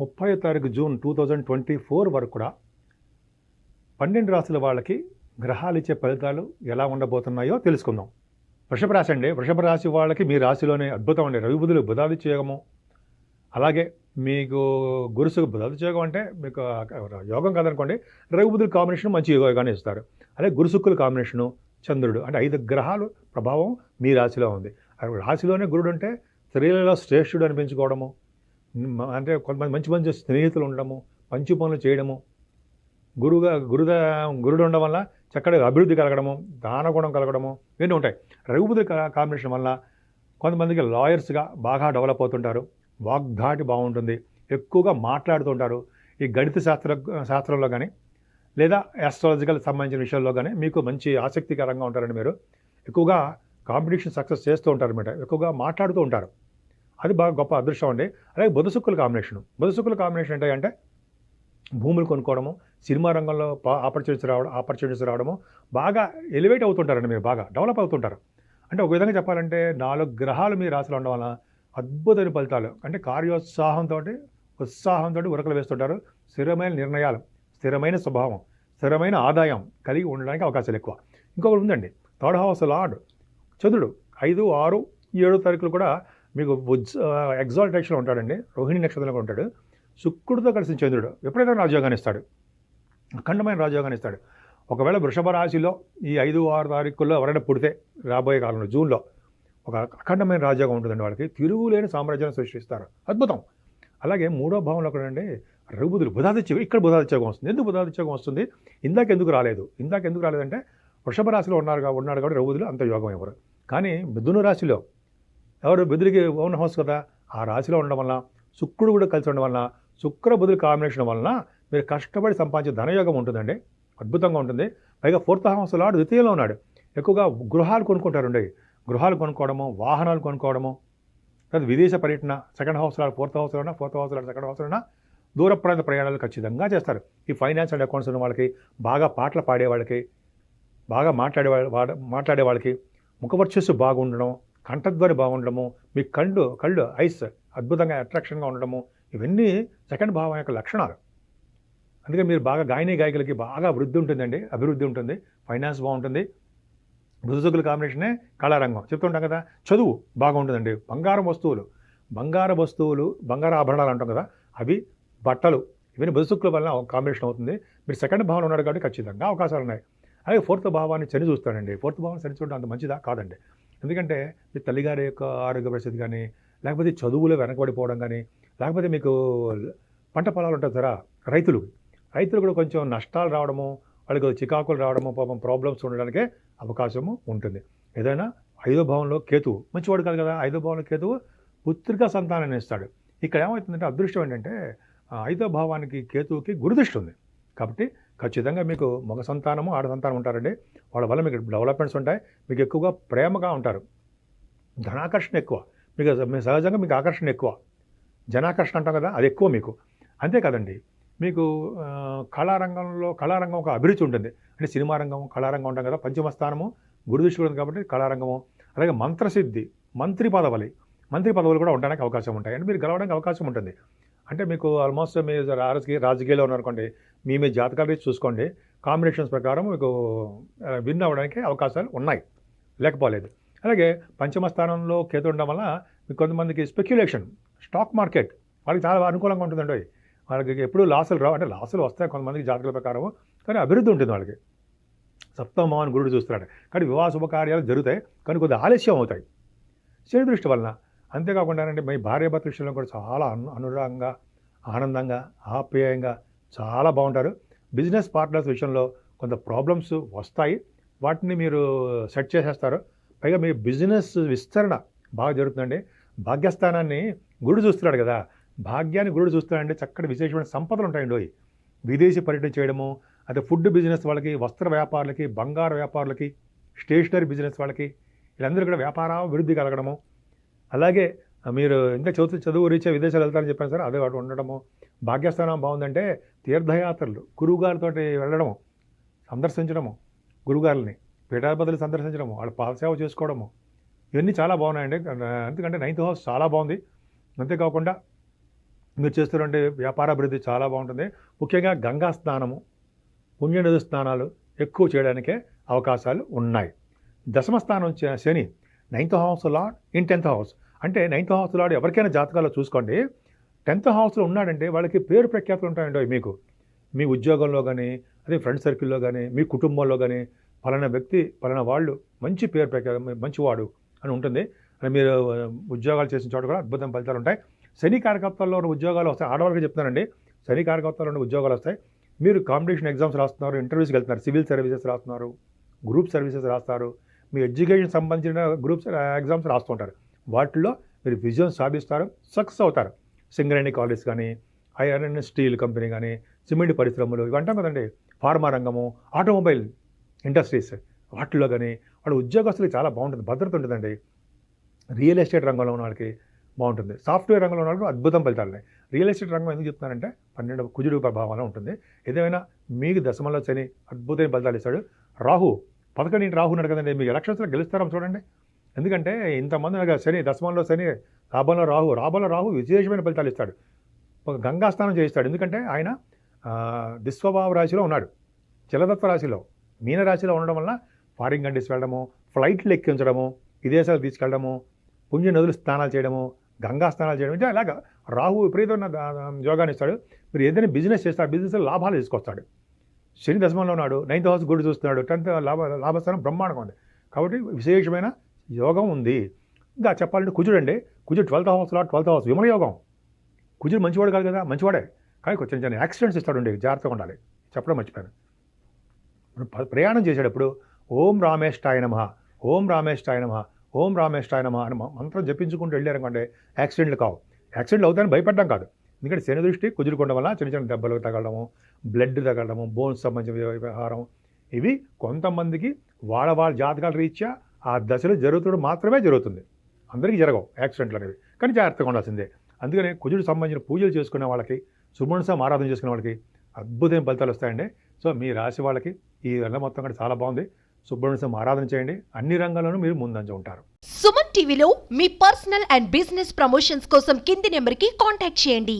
ముప్పై తారీఖు June two thousand twenty four వరకు కూడా పన్నెండు రాసుల వాళ్ళకి గ్రహాలు ఇచ్చే ఫలితాలు ఎలా ఉండబోతున్నాయో తెలుసుకుందాం. వృషభ రాశి అండి. వృషభ రాశి వాళ్ళకి మీ రాశిలోనే అద్భుతం అండి. రవిబుధులు బుధాదిత్యయోగము అలాగే మీకు గురుసు బుధాదిత్యయోగం అంటే మీకు యోగం కాదనుకోండి రవిబుధుల కాంబినేషన్ మంచి యోగాన్ని ఇస్తారు. అలాగే గురుసుక్కుల కాంబినేషను చంద్రుడు అంటే ఐదు గ్రహాలు ప్రభావం మీ రాశిలో ఉంది. రాశిలోనే గురుడు అంటే స్త్రీలలో శ్రేష్ఠుడు అనిపించుకోవడము అంటే కొంతమంది మంచి మంచి స్నేహితులు ఉండడము మంచి పనులు చేయడము గురువుగా గురుద గురుడు ఉండడం వల్ల చక్కగా అభివృద్ధి కలగడము దానగుణం కలగడము ఇవన్నీ ఉంటాయి. రఘుపతి కాంబినేషన్ వల్ల కొంతమందికి లాయర్స్గా బాగా డెవలప్ అవుతుంటారు వాగ్ధాటి బాగుంటుంది ఎక్కువగా మాట్లాడుతుంటారు ఈ గణిత శాస్త్ర శాస్త్రంలో కానీ లేదా ఆస్ట్రాలజికల్ సంబంధించిన విషయాల్లో కానీ మీకు మంచి ఆసక్తికరంగా ఉంటారండి మీరు. ఎక్కువగా కాంపిటీషన్ సక్సెస్ చేస్తూ ఉంటారు అనమాట ఎక్కువగా మాట్లాడుతూ ఉంటారు. అది బాగా గొప్ప అదృష్టం అండి. అలాగే బుధసుక్కుల కాంబినేషన్ బుధసుక్కుల కాంబినేషన్ ఏంటి అంటే భూములు కొనుక్కోవడము సినిమా రంగంలో ఆపర్చునిటీస్ రావడం ఆపర్చునిటీస్ రావడము బాగా ఎలివేట్ అవుతుంటారండి మీరు బాగా డెవలప్ అవుతుంటారు. అంటే ఒక విధంగా చెప్పాలంటే నాలుగు గ్రహాలు మీ రాశిలో ఉండడం వలన అద్భుతమైన ఫలితాలు. అంటే కార్యోత్సాహంతో ఉత్సాహంతో ఉరకలు వేస్తుంటారు. స్థిరమైన నిర్ణయాలు స్థిరమైన స్వభావం స్థిరమైన ఆదాయం కలిగి ఉండడానికి అవకాశాలు ఎక్కువ. ఇంకొకటి ఉందండి థర్డ్ హౌస్ లార్డ్. చంద్రుడు ఐదు ఆరు ఏడు తారీఖులు కూడా మీకు ఎగ్జాల్టేషన్లో ఉంటాడండి. రోహిణి నక్షత్రంలో ఉంటాడు. శుక్రుడితో కలిసిన చంద్రుడు. ఎప్పుడైనా రాజయోగాన్ని ఇస్తాడు. అఖండమైన రాజయోగాన్ని ఇస్తాడు. ఒకవేళ వృషభ రాశిలో ఈ ఐదు ఆరు తారీఖుల్లో ఎవరైనా పుడితే రాబోయే కాలంలో జూన్లో ఒక అఖండమైన రాజయోగం ఉంటుందండి వాళ్ళకి. తిరుగులేని సామ్రాజ్యాన్ని సృష్టిస్తారు. అద్భుతం. అలాగే మూడో భావంలో కూడా అండి రఘుబుధులు బుధాదిత్యం ఇక్కడ బుధాదిత్యోగం వస్తుంది. ఎందుకు బుధాదిత్యోగం వస్తుంది? ఇందాక ఎందుకు రాలేదు? ఇందాక ఎందుకు రాలేదంటే వృషభ రాశిలో ఉన్నారు కా- ఉన్నాడు కాబట్టి రఘుబుధులు అంత యోగం ఎవరు? కానీ మిథున రాశిలో ఎవరు బెదిరికి ఓన్ హౌస్ కదా ఆ రాశిలో ఉండడం వలన శుక్రుడు కూడా కలిసి ఉండడం వలన శుక్ర బుధుల కాంబినేషన్ వలన మీరు కష్టపడి సంపాదించే ధనయోగం ఉంటుందండి. అద్భుతంగా ఉంటుంది. పైగా ఫోర్త్ హౌస్ లాడు ద్వితీయంలో ఉన్నాడు. ఎక్కువగా గృహాలు కొనుక్కుంటారు ఉండే గృహాలు కొనుక్కోవడము వాహనాలు కొనుక్కోవడము తర్వాత విదేశ పర్యటన second house lord fourth house లోనా fourth house lord second house లోనా దూర ప్రాంత ప్రయాణాలు ఖచ్చితంగా చేస్తారు. ఈ ఫైనాన్స్ అండ్ అకౌంట్స్ ఉన్న వాళ్ళకి బాగా పాటలు పాడే వాళ్ళకి బాగా మాట్లాడే వాళ్ళ మాట్లాడే వాళ్ళకి ముఖవర్చస్సు బాగుండడం కంఠధ్వని బాగుండడము మీ కళ్ళు కళ్ళు ఐస్ అద్భుతంగా అట్రాక్షన్గా ఉండడము ఇవన్నీ సెకండ్ భావం యొక్క లక్షణాలు. అందుకే మీరు బాగా గాయని గాయకులకి బాగా వృద్ధి ఉంటుందండి అభివృద్ధి ఉంటుంది ఫైనాన్స్ బాగుంటుంది. బుధసుకుల కాంబినేషనే కళారంగం. చెప్తుంటాం కదా చదువు బాగుంటుందండి బంగారం వస్తువులు. బంగార వస్తువులు బంగార ఆభరణాలు అంటాం కదా అవి బట్టలు ఇవన్నీ బుధసుకుల వల్ల కాంబినేషన్ అవుతుంది. మీరు సెకండ్ భావన ఉన్నాడు కాబట్టి ఖచ్చితంగా అవకాశాలు ఉన్నాయి. అలాగే ఫోర్త్ భావాన్ని చని చూస్తాడండి. ఫోర్త్ భావాన్ని చని చూడడం అంత మంచిదా? కాదండి. ఎందుకంటే మీ తల్లిగారి యొక్క ఆరోగ్య పరిస్థితి కానీ లేకపోతే చదువులో వెనకబడిపోవడం కానీ లేకపోతే మీకు పంట పొలాలు ఉంటుంది కదా రైతులు. రైతులు కూడా కొంచెం నష్టాలు రావడము వాళ్ళకి చికాకులు రావడము పాపం ప్రాబ్లమ్స్ ఉండడానికే అవకాశము ఉంటుంది. ఏదైనా ఐదో భావంలో కేతువు మంచివాడు కాదు కదా ఐదో భావంలో కేతువు పుత్రిక సంతానాన్ని ఇస్తాడు. ఇక్కడ ఏమవుతుందంటే అదృష్టం ఏంటంటే ఐదో భావానికి కేతువుకి గురుదృష్టి ఉంది. కాబట్టి ఖచ్చితంగా మీకు మగ సంతానము ఆడ సంతానం ఉంటారండి. వాళ్ళ వల్ల మీకు డెవలప్మెంట్స్ ఉంటాయి. మీకు ఎక్కువగా ప్రేమగా ఉంటారు. ధనాకర్షణ ఎక్కువ. మీకు మీ సహజంగా మీకు ఆకర్షణ ఎక్కువ. జనాకర్షణ అంటాం కదా అది ఎక్కువ మీకు. అంతే కదండి. మీకు కళారంగంలో కళారంగం ఒక అభిరుచి ఉంటుంది. అంటే సినిమా రంగం కళారంగం ఉంటాం కదా పంచమస్థానము గురుదృష్టి కాబట్టి కళారంగము. అలాగే మంత్రసిద్ధి మంత్రి పదవులు. మంత్రి పదవులు కూడా ఉండడానికి అవకాశం ఉంటాయి. అంటే మీరు గెలవడానికి అవకాశం ఉంటుంది. అంటే మీకు ఆల్మోస్ట్ మీరు రాజకీయ రాజకీయాల్లో ఉన్నారనుకోండి మీ మీ జాతకాలు రీతి చూసుకోండి కాంబినేషన్స్ ప్రకారం మీకు విన్ అవ్వడానికి అవకాశాలు ఉన్నాయి. లేకపోలేదు. అలాగే పంచమ స్థానంలో కేతు ఉండడం వల్ల మీకు కొంతమందికి స్పెక్యులేషన్ స్టాక్ మార్కెట్ వాళ్ళకి చాలా అనుకూలంగా ఉంటుందండి. వాళ్ళకి ఎప్పుడు లాసులు రావు. అంటే లాసులు వస్తాయి కొంతమందికి జాతకాల ప్రకారం కానీ అభివృద్ధి ఉంటుంది వాళ్ళకి. సప్తమోహన్ గురుడు చూస్తున్నాడు. కానీ వివాహ శుభకార్యాలు జరుగుతాయి కానీ కొద్దిగా ఆలస్యం అవుతాయి. శని దృష్టి వలన అంతేకాకుండా అంటే మీ భార్యాభర్త విషయంలో కూడా చాలా అను అనురాగంగా ఆనందంగా ఆప్యాయంగా చాలా బాగుంటారు. బిజినెస్ పార్ట్నర్స్ విషయంలో కొంత ప్రాబ్లమ్స్ వస్తాయి. వాటిని మీరు సెట్ చేసేస్తారు. పైగా మీ బిజినెస్ విస్తరణ బాగా జరుగుతుందండి. భాగ్యస్థానాన్ని గురుడు చూస్తున్నాడు కదా. భాగ్యాన్ని గురుడు చూస్తాడంటే చక్కటి విశేషమైన సంపదలు ఉంటాయండి విదేశీ పర్యటన చేయడము అదే ఫుడ్ బిజినెస్ వాళ్ళకి వస్త్ర వ్యాపారులకి బంగారు వ్యాపారులకి స్టేషనరీ బిజినెస్ వాళ్ళకి వీళ్ళందరూ కూడా వ్యాపార అభివృద్ధి కలగడము అలాగే మీరు ఇంకా చదువు చదువు రీచే విదేశాలు వెళ్తారని చెప్పాను సార్ అదే వాటి ఉండడము. భాగ్యస్థానం బాగుందంటే తీర్థయాత్రలు గురువుగారితో వెళ్ళడము సందర్శించడము గురువుగారిని పీఠాధిపతులు సందర్శించడము వాళ్ళ పాదసేవ చేసుకోవడము. ఇవన్నీ చాలా బాగున్నాయండి. ఎందుకంటే నైన్త్ హౌస్ చాలా బాగుంది. అంతేకాకుండా మీరు చేస్తున్నటువంటి వ్యాపారాభివృద్ధి చాలా బాగుంటుంది. ముఖ్యంగా గంగా స్నానము పుణ్యనది స్నానాలు ఎక్కువ చేయడానికే అవకాశాలు ఉన్నాయి. దశమ స్థానం Shani ninth house lord in tenth house. అంటే నైన్త్ హౌస్ లాడ్ ఎవరికైనా జాతకాల్లో చూసుకోండి. టెన్త్ హౌస్లో ఉన్నాడంటే వాళ్ళకి పేరు ప్రఖ్యాతులు ఉంటాయండి మీకు. మీ ఉద్యోగంలో కానీ అదే ఫ్రెండ్ సర్కిల్లో కానీ మీ కుటుంబంలో కానీ పలానా వ్యక్తి పలానా వాళ్ళు మంచి పేరు ప్రఖ్యాత మంచివాడు అని ఉంటుంది. అని మీరు ఉద్యోగాలు చేసిన చోట కూడా అద్భుతం ఫలితాలు ఉంటాయి. శని కార్యకర్తల్లో ఉన్న ఉద్యోగాలు వస్తాయి. ఆడవాళ్ళకి చెప్తున్నానండి. శని కార్యకర్తల్లో ఉన్న ఉద్యోగాలు వస్తాయి. మీరు కాంపిటీషన్ ఎగ్జామ్స్ రాస్తున్నారు ఇంటర్వ్యూస్కి వెళ్తున్నారు సివిల్ సర్వీసెస్ రాస్తున్నారు గ్రూప్ సర్వీసెస్ రాస్తారు. మీ ఎడ్యుకేషన్ సంబంధించిన గ్రూప్స్ ఎగ్జామ్స్ రాస్తుంటారు. వాటిలో మీరు విజయం సాధిస్తారు సక్సెస్ అవుతారు. సింగరేణి కాలేజ్ కానీ ఐఆర్ఎన్ స్టీల్ కంపెనీ కానీ సిమెంట్ పరిశ్రమలు ఇవి అంటాం కదండి. ఫార్మా రంగము ఆటోమొబైల్ ఇండస్ట్రీస్ వాటిల్లో కానీ వాళ్ళ ఉద్యోగస్తులకి చాలా బాగుంటుంది. భద్రత ఉంటుందండి. రియల్ ఎస్టేట్ రంగంలో ఉన్న వాళ్ళకి బాగుంటుంది. సాఫ్ట్వేర్ రంగంలో ఉన్న వాళ్ళకి అద్భుతం ఫలితాలు ఉన్నాయి. రియల్ ఎస్టేట్ రంగం ఎందుకు చెప్తున్నానంటే పన్నెండు కుజుడు ప్రభావంలో ఉంటుంది. ఏదేమైనా మీకు దశమంలో శని అద్భుతమైన ఫలితాలు ఇస్తాడు. రాహు పదకొండింటి రాహు ఉన్నాడు కదండి. మీకు ఎలక్షన్స్లో గెలుస్తారో చూడండి. ఎందుకంటే ఇంతమంది శని దశమంలో శని లాభంలో రాహు లాభంలో రాహు విశేషమైన ఫలితాలు ఇస్తాడు. గంగాస్నానం గంగా స్నానం చేయిస్తాడు. ఎందుకంటే ఆయన ఆ, దిస్వభావ రాశిలో ఉన్నాడు. జలదత్త రాశిలో మీన రాశిలో ఉండడం వల్ల ఫారిన్ కంట్రీస్ వెళ్ళడము ఫ్లైట్లు ఎక్కించడము విదేశాలు తీసుకెళ్ళడము పుణ్య నదులు స్నానాలు చేయడము గంగా స్నానాలు చేయడం అంటే అలాగా రాహు విపరీతమైన యోగాన్ని ఇస్తాడు. మీరు ఏదైనా బిజినెస్ చేస్తారు. బిజినెస్ లాభాలు తీసుకొస్తాడు. శని దశమంలో ఉన్నాడు నైన్త్ హౌస్ గుడి చూస్తున్నాడు టెన్త్ లాభ లాభస్థానం బ్రహ్మాండంగా ఉంది. కాబట్టి విశేషమైన యోగం ఉంది. ఇంకా చెప్పాలంటే కుజుడు అండి. కుజుడు ట్వెల్త్ హౌస్లో ట్వెల్త్ హౌస్ విమల యోగం. కుజుడు మంచివాడు కాదు కదా మంచివాడే. కానీ కొంచెం చిన్న యాక్సిడెంట్స్ ఇస్తాడు జాగ్రత్తగా ఉండాలి. చెప్పడం మర్చిపోయాను. ఇప్పుడు ప- ప్రయాణం చేసేటప్పుడు ఓం రామేష్టాయ నమ ఓం రామేష్టాయ నమ ఓం రామేష్టాయ నమ అని మంత్రం జపించుకుంటూ వెళ్ళారనుకోండి యాక్సిడెంట్లు కావు. యాక్సిడెంట్లు అవుతాయని భయపడడం కాదు. ఎందుకంటే శని దృష్టి కుదురుకోవడం వల్ల చిన్న చిన్న దెబ్బలు తగలడము బ్లడ్ తగలడము బోన్స్ సంబంధించిన వ్యవహారం. ఇవి కొంతమందికి వాళ్ళ వాళ్ళ జాతకాల రీత్యా ఆ దశలో జరుగుతున్నప్పుడు మాత్రమే జరుగుతుంది. అందరికీ జరగవు యాక్సిడెంట్లు అనేవి. కానీ జాగ్రత్తగా ఉండాల్సిందే. అందుకనే కుజుడు సంబంధించిన పూజలు చేసుకునే వాళ్ళకి సుబ్రహ్మణ్యం ఆరాధన చేసుకునే వాళ్ళకి అద్భుతమైన ఫలితాలు వస్తాయండి. సో మీ రాశి వాళ్ళకి ఈ నెల మొత్తం కూడా చాలా బాగుంది. సుబ్రహ్మణ్యం ఆరాధన చేయండి. అన్ని రంగాల్లోనూ మీరు ముందంజ ఉంటారు. సుమన్ టీవీలో మీ పర్సనల్ అండ్ బిజినెస్ ప్రమోషన్స్ కోసం కింది నెంబర్కి కాంటాక్ట్ చేయండి.